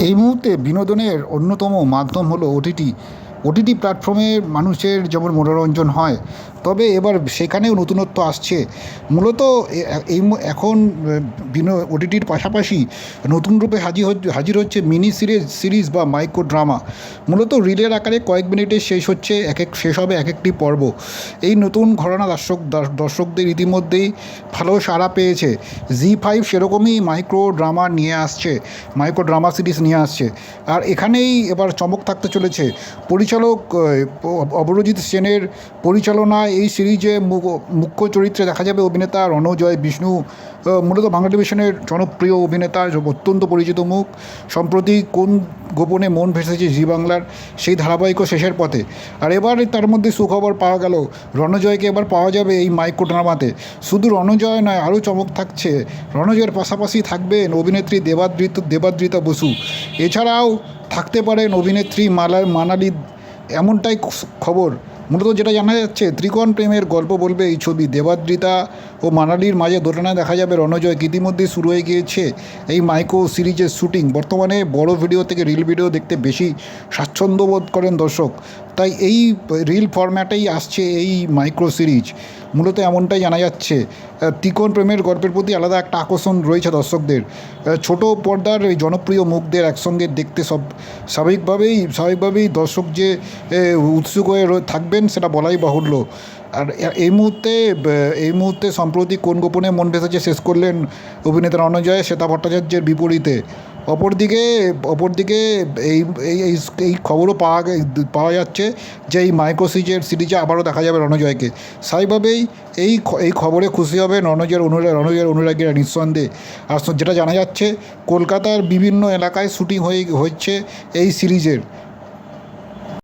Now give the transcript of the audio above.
এই মুহূর্তে বিনোদনের অন্যতম মাধ্যম হলো ওটিটি। ওটিটি প্ল্যাটফর্মে মানুষের যেমন মনোরঞ্জন হয়, তবে এবার সেখানেও নতুনত্ব আসছে। মূলত এই এখন বিনো, ওটিটির পাশাপাশি নতুন রূপে হাজির হাজির হচ্ছে মিনি সিরিজ সিরিজ বা মাইক্রো ড্রামা মূলত রিলের আকারে কয়েক মিনিটে শেষ হচ্ছে, এক এক, শেষ হবে এক একটি পর্ব। এই নতুন ঘটনা দর্শক দর্শকদের ইতিমধ্যেই ভালো সাড়া পেয়েছে। জি ফাইভ সেরকমই মাইক্রো ড্রামা নিয়ে আসছে মাইক্রো ড্রামা সিরিজ নিয়ে আসছে। আর এখানেই এবার চমক থাকতে চলেছে। পরিচালক আহ, অপরাজিৎ সেনের পরিচালনায় এই সিরিজে মুখ্য চরিত্রে দেখা যাবে অভিনেতা রণজয় বিষ্ণু। মূলত বাংলা টেলিভিশনের জনপ্রিয় অভিনেতা অত্যন্ত পরিচিত মুখ। সম্প্রতি কোন গোপনে মন ভেসেছে জি বাংলার সেই ধারাবাহিকও শেষের পথে। আর এবার তার মধ্যে সুখবর পাওয়া গেল রণজয়কে এবার পাওয়া যাবে এই মাইক্রো ড্রামাতে শুধু রণজয় নয় আরও চমক থাকছে। রণজয়ের পাশাপাশি থাকবেন অভিনেত্রী দেবাদ্রিত দেবাদ্রিতা বসু। এছাড়াও থাকতে পারেন অভিনেত্রী মালা মানালি এমনটাই খবর। মূলত যেটা জানা যাচ্ছে, ত্রিকোণ প্রেমের গল্প বলবে এই ছবি। দেবাদ্রিতা ও মানালির মাঝে দোটানায় দেখা যাবে রণজয়। ইতিমধ্যেই শুরু হয়ে গিয়েছে এই মাইক্রো সিরিজের শুটিং। বর্তমানে বড় ভিডিও থেকে রিল ভিডিও দেখতে বেশি স্বাচ্ছন্দ্যবোধ করেন দর্শক। তাই এই রিল ফরম্যাটেই আসছে এই মাইক্রো সিরিজ মূলত এমনটাই জানা যাচ্ছে। আহ, ত্রিকোণ প্রেমের গল্পের প্রতি আলাদা একটা আকর্ষণ রয়েছে দর্শকদের। ছোট পর্দার এই জনপ্রিয় মুখদের একসঙ্গে দেখতে সব স্বাভাবিকভাবেই স্বাভাবিকভাবেই দর্শক যে উৎসুক হয়ে থাকবেন সেটা বলাই বাহুল্য। আর এই মুহূর্তে এই মুহূর্তে সম্প্রতি কোন গোপনে মন ভেসেছে শেষ করলেন অভিনেতা রণজয় শ্বেতা ভট্টাচার্যের বিপরীতে। অপরদিকে অপরদিকে এই এই এই খবরও পাওয়া পাওয়া যাচ্ছে যে এই মাইক্রোসিজের সিরিজে আবারও দেখা যাবে রণজয়কে। স্বাভাবিকভাবেই এই এই খবরে খুশি হবে রণজয়ের অনুরাগ রণজয়ের অনুরাগীরা নিঃসন্দেহে। আর যেটা জানা যাচ্ছে, কলকাতার বিভিন্ন এলাকায় শুটিং হয়ে, হচ্ছে এই সিরিজের।